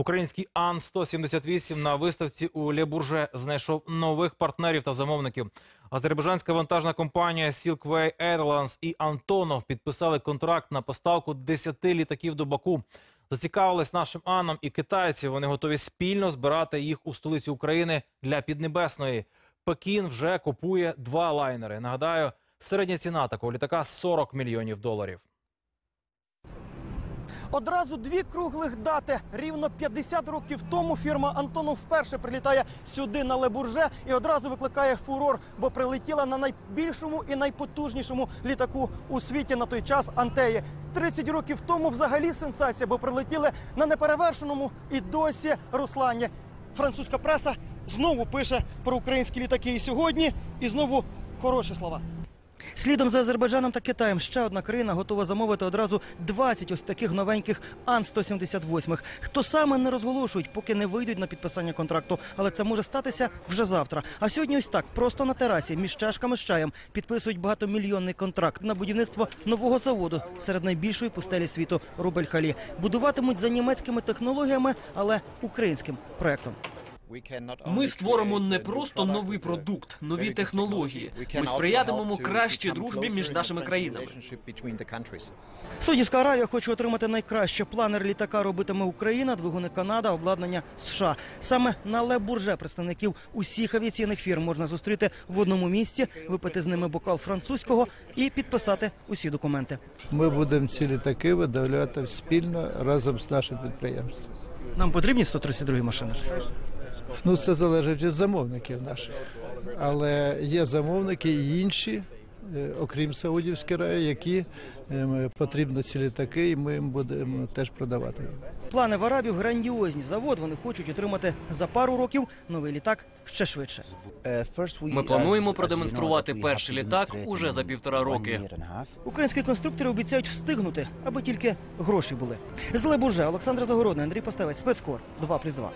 Український Ан-178 на виставці у Ле-Бурже знайшов нових партнерів та замовників. Азербайджанська вантажна компанія Silkway Airlines і Антонов підписали контракт на поставку 10 літаків до Баку. Зацікавились нашим Аном і китайці. Вони готові спільно збирати їх у столиці України для Піднебесної. Пекін вже купує два лайнери. Нагадаю, середня ціна такого літака 40 мільйонів доларів. Одразу дві круглих дати. Рівно 50 років тому фірма Антонов вперше прилітає сюди на Лебурже і одразу викликає фурор, бо прилетіла на найбільшому і найпотужнішому літаку у світі на той час Антеї. 30 років тому взагалі сенсація, бо прилетіли на неперевершеному і досі Руслані. Французька преса знову пише про українські літаки і сьогодні, і знову хороші слова. Слідом за Азербайджаном та Китаєм ще одна країна готова замовити одразу 20 ось таких новеньких Ан-178. Хто саме не розголошують, поки не вийдуть на підписання контракту, але це може статися вже завтра. А сьогодні ось так, просто на терасі між чашками з чаєм підписують багатомільйонний контракт на будівництво нового заводу серед найбільшої пустелі світу Рубель-Халі. Будуватимуть за німецькими технологіями, але українським проектом. Ми створимо не просто новий продукт, нові технології. Ми сприятимемо кращій дружбі між нашими країнами. Саудівська Аравія хоче отримати найкраще. Планер літака робитиме Україна, двигуни Канада, обладнання США. Саме на Ле-Бурже представників усіх авіаційних фірм можна зустріти в одному місці, випити з ними бокал французького і підписати усі документи. Ми будемо ці літаки видавляти спільно разом з нашим підприємством. Нам потрібні 132 машини. Ну це залежить від замовників наших, але є замовники і інші, е, окрім Саудівської Аравії, які е, потрібно ці літаки, і ми їм будемо теж продавати. Плани в Арабів грандіозні. Завод вони хочуть отримати за пару років. Новий літак ще швидше. Ми плануємо продемонструвати перший літак уже за півтора роки. Українські конструктори обіцяють встигнути, аби тільки гроші були. З Ле-Бурже Олександр Загородний, Андрій Поставець, спецкор 2+,2.